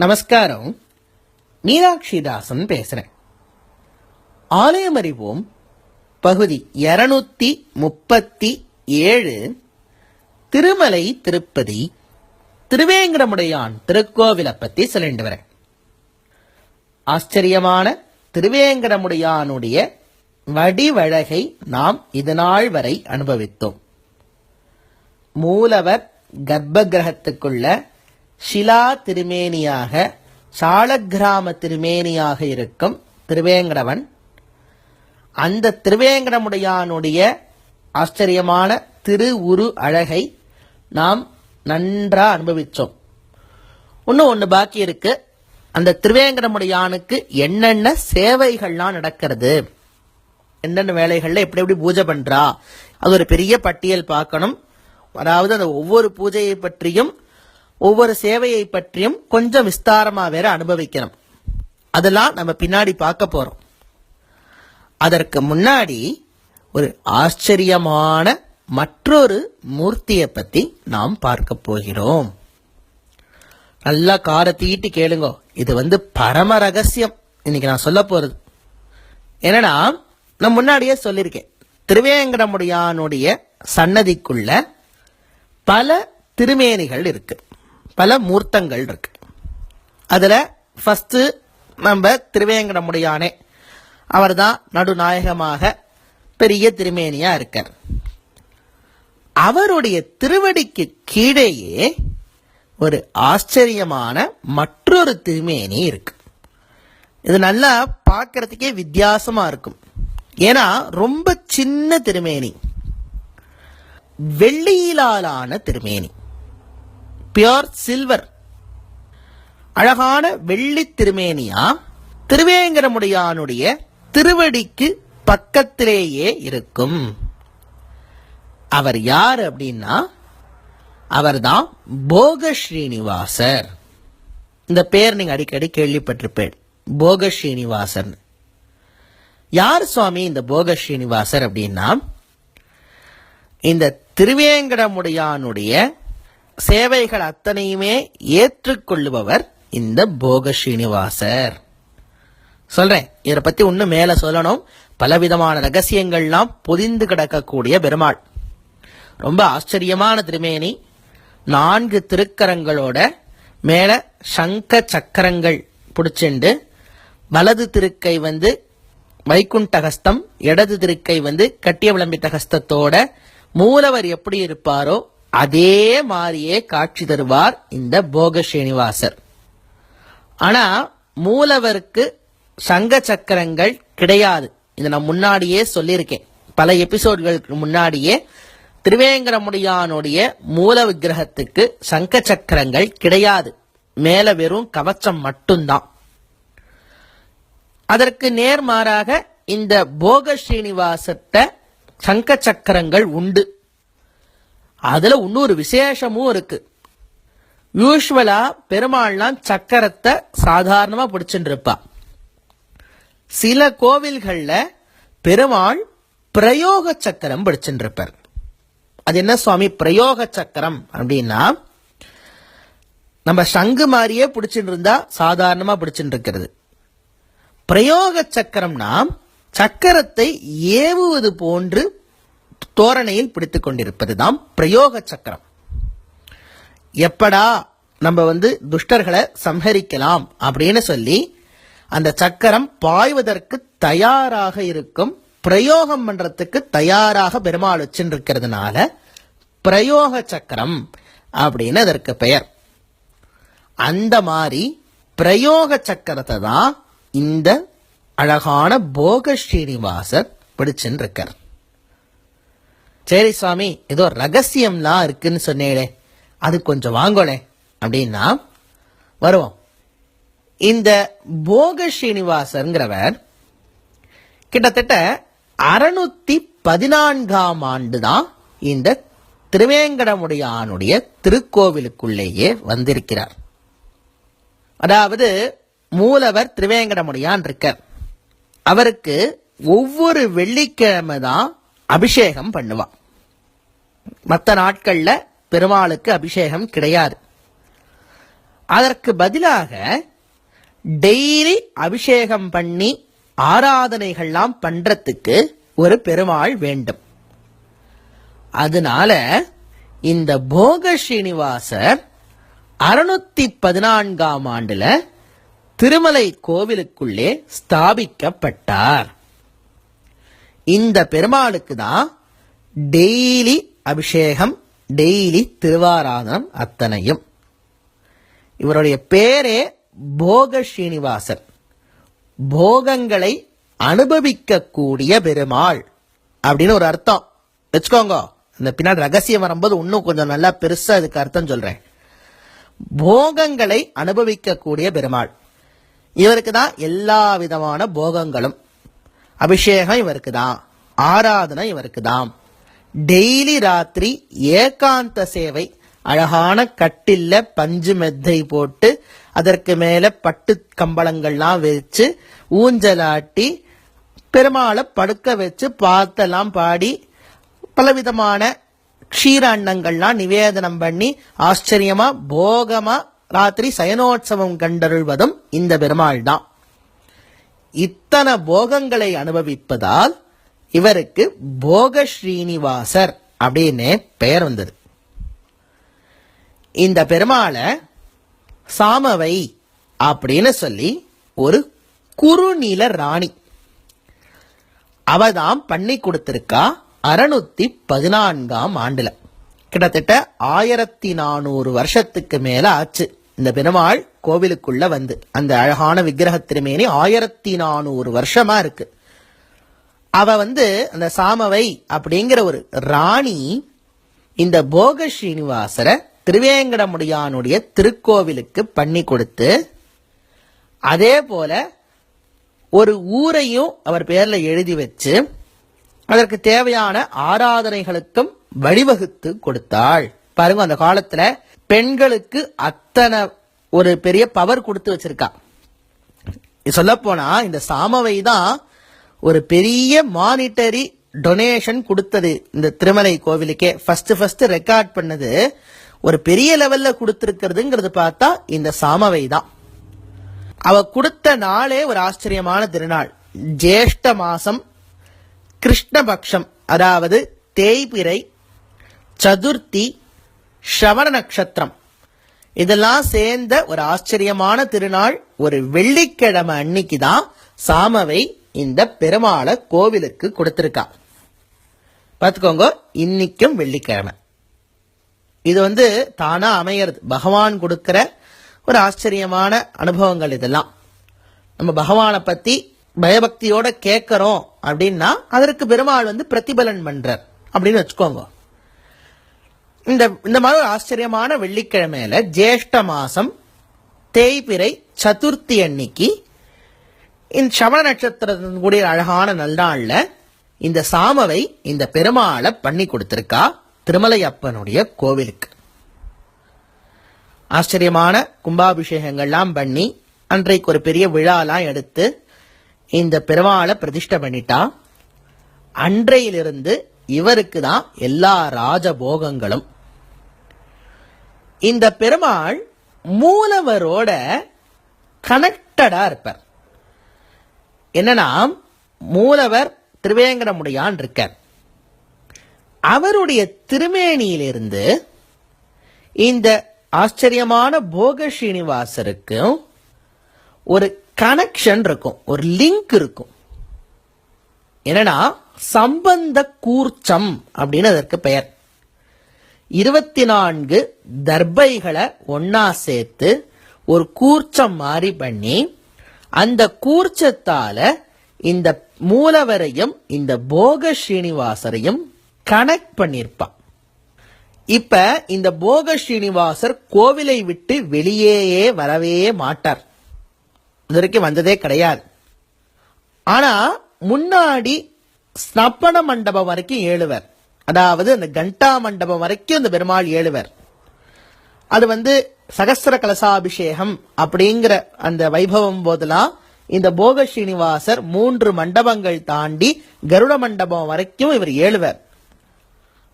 நமஸ்காரம். மீனாட்சி தாசன் பேசுறேன். ஆலயம் அறிவோம் பகுதி இருநூத்தி முப்பத்தி ஏழு திருமலை திருப்பதி திருவேங்கடமுடையான் திருக்கோவிலை பத்தி சொல்லிட்டு வரேன். ஆச்சரியமான திருவேங்கடமுடையானுடைய வடிவழகை நாம் இதுநாள் வரை அனுபவித்தோம். மூலவர் கர்ப்ப கிரகத்துக்குள்ள ஷிலா திருமேனியாக சாலக்கிராம திருமேனியாக இருக்கும் திருவேங்கடவன். அந்த திருவேங்கடமுடையானுடைய ஆச்சரியமான திரு உரு அழகை நாம் நன்றாக அனுபவித்தோம் இன்னும் ஒன்று பாக்கி இருக்கு. அந்த திருவேங்கடமுடையானுக்கு என்னென்ன சேவைகள்லாம் நடக்கிறது? என்னென்ன வேலைகளில் எப்படி எப்படி பூஜை பண்ணுறா அது ஒரு பெரிய பட்டியல் பார்க்கணும் அதாவது அந்த ஒவ்வொரு பூஜையை பற்றியும் ஒவ்வொரு சேவையை பற்றியும் கொஞ்சம் விஸ்தாரமா வேற அனுபவிக்கணும். அதெல்லாம் நம்ம பின்னாடி பார்க்க போறோம். அதற்கு முன்னாடி ஒரு ஆச்சரியமான மற்றொரு மூர்த்தியை பத்தி நாம் பார்க்க போகிறோம். நல்லா காரை தீட்டு கேளுங்க. இது வந்து பரம ரகசியம். இன்னைக்கு நான் சொல்ல போறது. என்னன்னா நான் முன்னாடியே சொல்லியிருக்கேன். திருவேங்கடமுடியானுடைய சன்னதிக்குள்ள பல திருமேனிகள் இருக்குது பல மூர்த்தங்கள் இருக்கு. அதில் ஃபஸ்ட்டு நம்ம திருவேங்கடமுடியானே அவர்தான் நடுநாயகமாக பெரிய திருமேனியாக இருக்கார். அவருடைய திருவடிக்கு கீழேயே ஒரு ஆச்சரியமான மற்றொரு திருமேனி இருக்கு. இது நல்லா பார்க்கறதுக்கே வித்தியாசமா இருக்கும். ஏன்னா ரொம்ப சின்ன திருமேனி. வெள்ளியிலாலான திருமேனி. பியோர் சில்வர் அழகான வெள்ளி திருமேனியா. திருவேங்கரமுடையானுடைய திருவடிக்கு பக்கத்திலேயே இருக்கும். அவர் யார் அப்படின்னா அவர்தான் போக ஸ்ரீனிவாசர் இந்த பேர் நீங்க அடிக்கடி கேள்விப்பட்டிருப்பேன். போக ஸ்ரீனிவாசன் யார் சுவாமி இந்த போக ஸ்ரீனிவாசர் அப்படின்னா இந்த திருவேங்கடமுடையானுடைய சேவைகள் அத்தனையுமே ஏற்றுக்கொள்ளுபவர் இந்த போக ஸ்ரீனிவாசர் சொல்றேன் இதை பத்தி இன்னும் மேல சொல்லணும். பலவிதமான ரகசியங்கள்லாம் பொதிந்து கிடக்கக்கூடிய பெருமாள். ரொம்ப ஆச்சரியமான திருமேனி. நான்கு திருக்கரங்களோட மேல சங்க சக்கரங்கள் பிடிச்சிண்டு வலது திருக்கை வந்து வைகுண்டகஸ்தம் இடது திருக்கை வந்து கட்டிய விளம்பித்த ஹஸ்தத்தோட மூலவர் எப்படி இருப்பாரோ அதே மாதிரியே காட்சி தருவார் இந்த போக ஸ்ரீனிவாசர் ஆனா மூலவருக்கு சங்க சக்கரங்கள் கிடையாது. இதை நான் முன்னாடியே சொல்லியிருக்கேன். பல எபிசோட்களுக்கு முன்னாடியே திருவேங்கரமுடியானுடைய மூல விக்கிரகத்துக்கு சங்க சக்கரங்கள் கிடையாது. மேல வெறும் கவச்சம் மட்டும்தான். அதற்கு நேர்மாறாக இந்த போக ஸ்ரீனிவாசத்தை சங்க சக்கரங்கள் உண்டு. அதுல இன்னொரு விசேஷமும் இருக்கு. யூஸ்வலா பெருமாள்லாம் சக்கரத்தை சாதாரணமா பிடிச்சுட்டு இருப்பா சில கோவில்கள்ல பெருமாள் பிரயோக சக்கரம் பிடிச்சுட்டு இருப்பார் அது என்ன சுவாமி? பிரயோக சக்கரம் அப்படின்னா நம்ம சங்கு மாதிரியே பிடிச்சிட்டு இருந்தா சாதாரணமா பிடிச்சிட்டு இருக்கிறது பிரயோக சக்கரம்னா சக்கரத்தை ஏவுவது போன்று தோரணையில் பிடித்துக் கொண்டிருப்பதுதான் பிரயோக சக்கரம். எப்படா நம்ம வந்து துஷ்டர்களை சம்ஹரிக்கலாம் அப்படின்னு சொல்லி அந்த சக்கரம் பாய்வதற்கு தயாராக இருக்கும் பிரயோகம் பண்றதுக்கு தயாராக பெருமாள் வச்சுருக்கிறதுனால பிரயோக சக்கரம் அப்படின்னு அதற்கு பெயர். அந்த மாதிரி பிரயோக சக்கரத்தை தான் இந்த அழகான போக ஸ்ரீனிவாசர் பிடிச்சுன்னு இருக்கார் சரி சுவாமி ஏதோ ரகசியம்லாம் இருக்குன்னு சொன்னீங்களே அது கொஞ்சம் வாங்கோளே. அப்படின்னா வருவோம். இந்த போக ஸ்ரீனிவாசருங்கிறவர் கிட்டத்தட்ட அறுநூத்தி பதினான்காம் ஆண்டு தான் இந்த திருவேங்கடமுடையானுடைய திருக்கோவிலுக்குள்ளேயே வந்திருக்கிறார். அதாவது மூலவர் திருவேங்கடமுடியான் இருக்கார். அவருக்கு ஒவ்வொரு வெள்ளிக்கிழமை தான் அபிஷேகம் பண்ணுவான் மற்ற நாட்கள்ல பெருமாளுக்கு அபிஷேகம் கிடையாது. அதற்கு பதிலாக டெய்லி அபிஷேகம் பண்ணி ஆராதனைகள்லாம் பண்றதுக்கு ஒரு பெருமாள் வேண்டும். அதனால இந்த போக ஸ்ரீனிவாசர் அறுநூத்தி பதினான்காம் ஆண்டுல திருமலை கோவிலுக்குள்ளே ஸ்தாபிக்கப்பட்டார். இந்த பெருமாளுக்கு தான் டெய்லி அபிஷேகம் டெய்லி திருவாராதனம் அத்தனையும். இவருடைய பேரே போக ஸ்ரீனிவாசன் போகங்களை அனுபவிக்கக்கூடிய பெருமாள் அப்படின்னு ஒரு அர்த்தம். வச்சுக்கோங்க. இந்த பின்னாடி ரகசியம் வரும்போது இன்னும் கொஞ்சம் நல்லா பெருசா இதுக்கு அர்த்தம் சொல்றேன். போகங்களை அனுபவிக்கக்கூடிய பெருமாள். இவருக்கு தான் எல்லா விதமான போகங்களும் அபிஷேகம் இவருக்கு தான் ஆராதனை இவருக்கு தான் டெய்லி ராத்திரி ஏகாந்த சேவை அழகான கட்டில்ல பஞ்சு மெத்தை போட்டு அதற்கு மேல பட்டு கம்பளங்கள்லாம் வச்சு ஊஞ்சலாட்டி பெருமாளை படுக்க வச்சு பாத்தெல்லாம் பாடி பலவிதமான க்ஷீர அன்னங்கள்லாம் நிவேதனம் பண்ணி ஆச்சரியமா போகமா ராத்திரி சயனோற்சவம் கண்டருள்வதும் இந்த பெருமாள் தான் இத்தனை போகங்களை அனுபவிப்பதால் இவருக்கு போக ஸ்ரீனிவாசர் அப்படின்னு பெயர் வந்தது. இந்த பெருமாளை சாமவை அப்படின்னு சொல்லி ஒரு குறுநில ராணி. அவதாம் பண்ணி கொடுத்திருக்கா அறுநூத்தி பதினான்காம் ஆண்டுல. கிட்டத்தட்ட ஆயிரத்தி நானூறு வருஷத்துக்கு மேல ஆச்சு. இந்த பெருமாள் கோவிலுக்குள்ள வந்து அந்த அழகான விக்கிரக திருமேனி ஆயிரத்தி நானூறு வருஷமா இருக்கு. அவ வந்து அந்த சாமவை அப்படிங்கிற ஒரு ராணி இந்த போக ஸ்ரீனிவாசரை திருவேங்கடமுடியானுடைய திருக்கோவிலுக்கு பண்ணி கொடுத்து அதே போல ஒரு ஊரையும் அவர் பேர்ல எழுதி வச்சு அதற்கு தேவையான ஆராதனைகளுக்கும் வழிவகுத்து கொடுத்தாள். பாருங்க அந்த காலத்துல பெண்களுக்கு அத்தனை ஒரு பெரிய பவர் கொடுத்து வச்சிருக்கா. சொல்ல போனா இந்த சாமவை தான் ஒரு பெரிய மானிட்டரி டொனேஷன் கொடுத்தது இந்த திருமலை கோவிலுக்கே. ஃபர்ஸ்ட் ஃபர்ஸ்ட் ரெக்கார்ட் பண்ணது ஒரு பெரிய லெவல்ல கொடுத்திருக்கிறதுங்கிறது பார்த்தா இந்த சாமவை தான். அவ கொடுத்த நாளே ஒரு ஆச்சரியமான திருநாள். ஜேஷ்ட மாசம் கிருஷ்ணபக்ஷம் அதாவது தேய்பிறை சதுர்த்தி ஸ்ரவண நட்சத்திரம் இதெல்லாம் சேர்ந்த ஒரு ஆச்சரியமான திருநாள் ஒரு வெள்ளிக்கிழமை அன்னைக்கு தான் சாமவை இந்த பெருமாளை கோவிலுக்கு கொடுத்துருக்கா. பார்த்துக்கோங்க இன்னைக்கும் வெள்ளிக்கிழமை. இது வந்து தானா அமையிறது. பகவான் கொடுக்கிற ஒரு ஆச்சரியமான அனுபவங்கள் இதெல்லாம். நம்ம பகவானை பத்தி பயபக்தியோட கேட்கறோம் அப்படின்னா அதற்கு பெருமாள் வந்து பிரதிபலன் பண்றார். அப்படின்னு வச்சுக்கோங்க. இந்த இந்த மாதிரி ஒரு ஆச்சரியமான வெள்ளிக்கிழமையில ஜேஷ்ட மாசம் தேய்பிறை சதுர்த்தி அன்னைக்கு இந்த சமண நட்சத்திரத்தின் கூடிய அழகான நல்நாள்ல இந்த சாமவை இந்த பெருமாளை பண்ணி கொடுத்திருக்கா திருமலையப்பனுடைய கோவிலுக்கு. ஆச்சரியமான கும்பாபிஷேகங்கள்லாம் பண்ணி அன்றைக்கு ஒரு பெரிய விழாலாம் எடுத்து இந்த பெருமாளை பிரதிஷ்டை பண்ணிட்டா. அன்றையிலிருந்து இவருக்கு தான் எல்லா ராஜபோகங்களும் இந்த பெருமாள் மூலவரோட கனெக்டடா இருப்பார். என்னன்னா மூலவர் திருவேங்கடமுடியான் இருக்கார். அவருடைய திருமேனியிலிருந்து இந்த ஆச்சரியமான போக ஸ்ரீனிவாசருக்கும் ஒரு கனெக்ஷன் இருக்கும் ஒரு லிங்க் இருக்கும். என்னன்னா சம்பந்த கூர்ச்சம் அப்படின்னு அதற்கு பெயர். இருபத்தி நான்கு தர்பைகளை ஒன்னா சேர்த்து ஒரு கூர்ச்சம் மாதிரி பண்ணி அந்த கூர்ச்சத்தால இந்த மூலவரையும் இந்த போக ஸ்ரீனிவாசரையும் கனெக்ட் பண்ணிருப்பான். இப்ப இந்த போக ஸ்ரீனிவாசர் கோவிலை விட்டு வெளியேயே வரவே மாட்டார். இது வரைக்கும் வந்ததே கிடையாது. ஆனா முன்னாடி ஸ்னப்பன மண்டபம் வரைக்கும் ஏழுவர். அதாவது அந்த கண்டா மண்டபம் வரைக்கும் அந்த பெருமாள் ஏழுவர். அது வந்து சகசர கலசாபிஷேகம் அப்படிங்கிற அந்த வைபவம் போதெல்லாம் இந்த போக ஸ்ரீனிவாசர் மூன்று மண்டபங்கள் தாண்டி கருட மண்டபம் வரைக்கும் இவர் ஏழுவர்.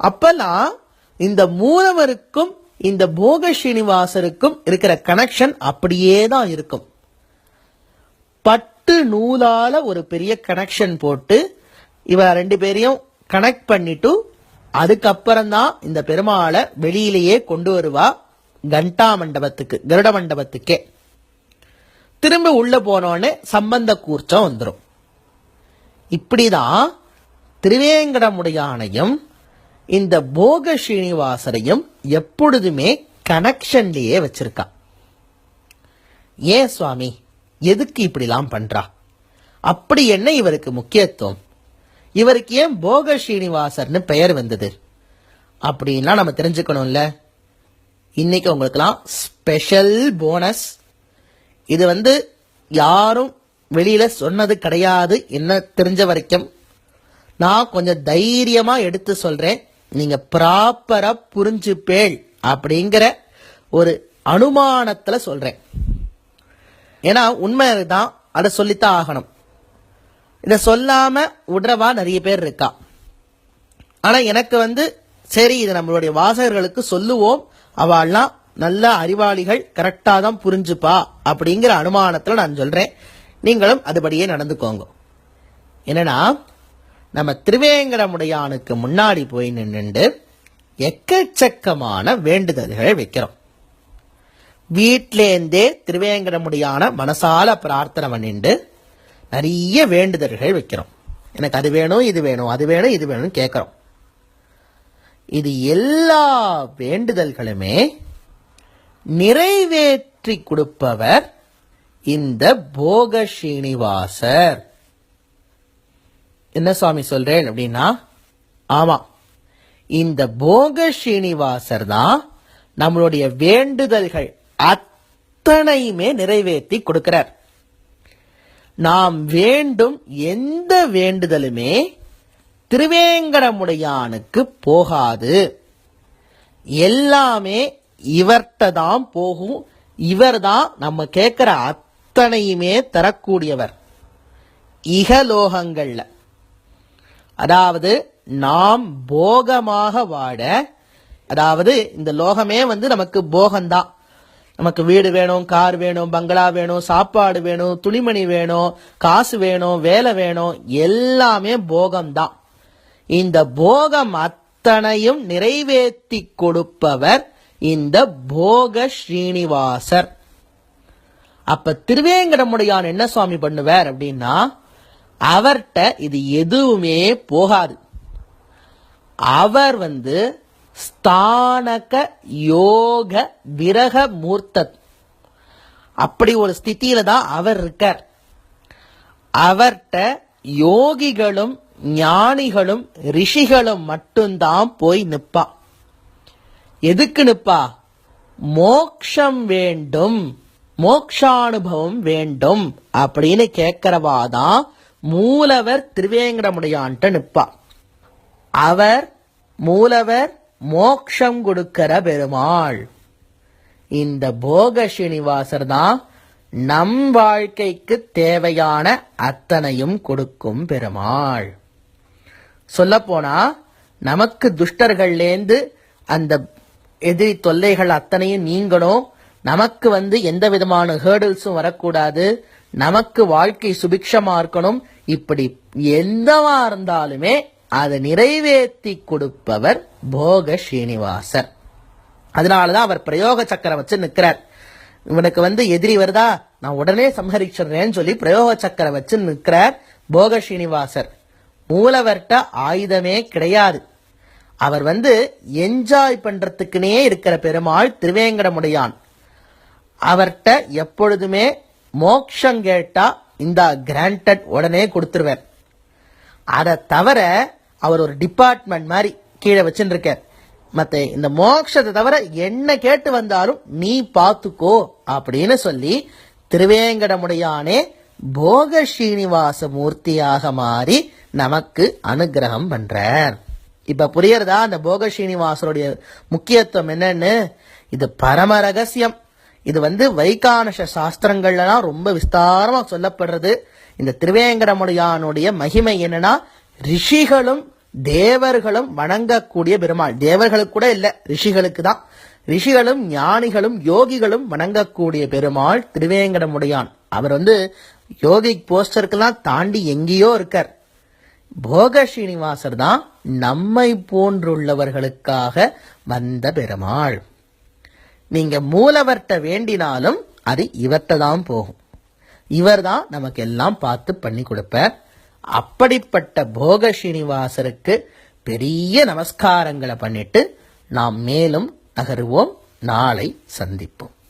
அப்பெல்லாம் இந்த மூலவருக்கும் இந்த போக ஸ்ரீனிவாசருக்கும் இருக்கிற கனெக்ஷன் அப்படியே தான் இருக்கும். பட்டு நூலால ஒரு பெரிய கனெக்ஷன் போட்டு இவ ரெண்டு பேரையும் கனெக்ட் பண்ணிட்டு அதுக்கப்புறம் தான் இந்த பெருமாளை வெளியிலேயே கொண்டு வருவா கண்டா மண்டபத்துக்கு கருட மண்டபத்துக்கே. திரும்ப உள்ள போனோடனே சம்பந்த கூர்ச்சம் வந்துடும் இப்படிதான் திருவேங்கடமுடையானையும் இந்த போக ஸ்ரீனிவாசரையும் எப்பொழுதுமே கனெக்ஷன்லயே வச்சிருக்கா. ஏன் சுவாமி எதுக்கு இப்படிலாம் பண்றா? அப்படி என்ன இவருக்கு முக்கியத்துவம்? இவருக்கு ஏன் போக ஸ்ரீனிவாசர்னு பெயர் வந்தது? அப்படின்லாம் நம்ம தெரிஞ்சுக்கணும்ல. இன்னைக்கு உங்களுக்குலாம் ஸ்பெஷல் போனஸ் இது வந்து யாரும் வெளியில சொன்னது கிடையாது என்ன தெரிஞ்ச வரைக்கும். நான் கொஞ்சம் தைரியமா எடுத்து சொல்றேன். நீங்க ப்ராப்பரா புரிஞ்சுப்பேள் அப்படிங்கிற ஒரு அனுமானத்துல சொல்றேன். ஏன்னா உண்மை தான் அதை சொல்லித்தான் ஆகணும். இதை சொல்லாம விடுறவா நிறைய பேர் இருக்கா? ஆனா எனக்கு வந்து சரி இது நம்மளுடைய வாசகர்களுக்கு சொல்லுவோம். அவெல்லாம் நல்ல அறிவாளிகள் கரெக்டா தான் புரிஞ்சுப்பா அப்படிங்கிற அனுமானத்துல நான் சொல்றேன். நீங்களும் அதுபடியே நடந்துக்கோங்க. என்னன்னா நம்ம திருவேங்கடமுடையானுக்கு முன்னாடி போய் நின்று எக்கச்சக்கமான வேண்டுதல்கள் வைக்கிறோம். வீட்டிலேருந்தே திருவேங்கடமுடியான மனசால பிரார்த்தனை பண்ணிண்டு நிறைய வேண்டுதல்கள் வைக்கிறோம். எனக்கு அது வேணும் இது வேணும் அது வேணும் இது வேணும்னு கேட்குறோம். இது எல்லா வேண்டுதல்களுமே நிறைவேற்றி கொடுப்பவர் இந்த போக ஸ்ரீனிவாசர் என்ன சுவாமி சொல்றேன் அப்படின்னா ஆமா இந்த போக ஸ்ரீனிவாசர் தான் நம்மளுடைய வேண்டுதல்கள் அத்தனையுமே நிறைவேற்றி கொடுக்கிறார். நாம் வேண்டும் எந்த வேண்டுதலுமே திருவேங்கடமுடையானுக்கு போகாது. எல்லாமே இவர்கிட்ட தான் போகும். இவர்தான் நம்ம கேட்குற அத்தனையுமே தரக்கூடியவர். இகலோகங்களில். அதாவது நாம் போகமாக வாட அதாவது இந்த லோகமே வந்து நமக்கு போகம்தான் நமக்கு வீடு வேணும் கார் வேணும் பங்களா வேணும் சாப்பாடு வேணும் துணிமணி வேணும் காசு வேணும் வேலை வேணும் எல்லாமே போகம்தான். இந்த போகம் அத்தனையும் நிறைவேற்றி கொடுப்பவர் இந்த போக ஸ்ரீனிவாசர். அப்ப திருவேங்கடமுடையான் என்ன சுவாமி பண்ணுவார் அப்படின்னா அவர்கிட்ட இது எதுவுமே போகாது. அவர் வந்து ஸ்தானக யோக விரக மூர்த்தத். அப்படி ஒரு ஸ்தித்தியில தான் அவர் இருக்கார். அவர்கிட்ட யோகிகளும் ஞானிகளும் ரிஷிகளும் மட்டும்தான் போய் நிற்பா எதுக்கு நிற்பா மோக்ஷம் வேண்டும் மோக்ஷானுபவம் வேண்டும் அப்படின்னு கேட்கிறவாதான் மூலவர் திருவேங்கடமுடியான்ட்டு நிற்பா அவர் மூலவர் மோக்ஷம் கொடுக்கிற பெருமாள். இந்த போக ஸ்ரீனிவாசர் தான் நம் வாழ்க்கைக்கு தேவையான அத்தனையும் கொடுக்கும் பெருமாள். சொல்லப்போனா நமக்கு துஷ்டர்கள்லேந்து அந்த எதிரி தொல்லைகள் அத்தனையும் நீங்கணும். நமக்கு வந்து எந்த விதமான ஹேர்டில்ஸும் வரக்கூடாது. நமக்கு வாழ்க்கை சுபிக்ஷமா இருக்கணும். இப்படி எந்தவா இருந்தாலுமே அதை நிறைவேற்றி கொடுப்பவர் போக ஸ்ரீனிவாசர் அதனாலதான் அவர் பிரயோக சக்கரம் வச்சு நிற்கிறார். இவனுக்கு வந்து எதிரி வருதா? நான் உடனே சம்ஹரிச்சிடுறேன்னு சொல்லி பிரயோக சக்கரம் வச்சு நிற்கிறார் போக ஸ்ரீனிவாசர் மூலவர்கிட்ட ஆயுதமே கிடையாது. அவர் வந்து என்ஜாய் பண்றதுக்குனே இருக்கிற பெருமாள் திருவேங்கடமுடையான். அவர்கிட்ட எப்பொழுதுமே மோக்ஷம் கேட்டா இந்த கிராண்டட் உடனே கொடுத்துருவார் அதை தவிர அவர் ஒரு டிபார்ட்மெண்ட் மாதிரி கீழே வச்சுருக்கார் மற்ற இந்த மோட்சத்தை தவிர என்ன கேட்டு வந்தாலும் நீ பார்த்துக்கோ அப்படின்னு சொல்லி திருவேங்கடமுடையானே போக ஸ்ரீனிவாச மூர்த்தியாக மாறி நமக்கு அனுகிரகம் பண்றார். இப்ப புரியறதா? அந்த போக ஸ்ரீனிவாசருடைய முக்கியத்துவம் என்னன்னு? இது பரம ரகசியம். இது வந்து வைகானச சாஸ்திரங்கள்லாம் ரொம்ப விஸ்தாரமாக சொல்லப்படுறது. இந்த திருவேங்கடமுடையானுடைய மகிமை என்னன்னா ரிஷிகளும் தேவர்களும் வணங்கக்கூடிய பெருமாள். தேவர்களுக்கு கூட இல்ல ரிஷிகளுக்கு தான். ரிஷிகளும் ஞானிகளும் யோகிகளும் வணங்கக்கூடிய பெருமாள் திருவேங்கடமுடையான். அவர் வந்து யோகிக் போஸ்டருக்கெல்லாம் தாண்டி எங்கேயோ இருக்கார். போக ஸ்ரீனிவாசர் தான் நம்மை போன்றுள்ளவர்களுக்காக வந்த பெருமாள். நீங்க மூலவர்கிட்ட வேண்டினாலும் அது இவர்கிட்ட தான் போகும். இவர் தான் நமக்கு எல்லாம் பார்த்து பண்ணி கொடுப்பார். அப்படிப்பட்ட போக ஸ்ரீனிவாசருக்கு பெரிய நமஸ்காரங்களை பண்ணிட்டு நாம் மேலும் நகருவோம். நாளை சந்திப்போம்.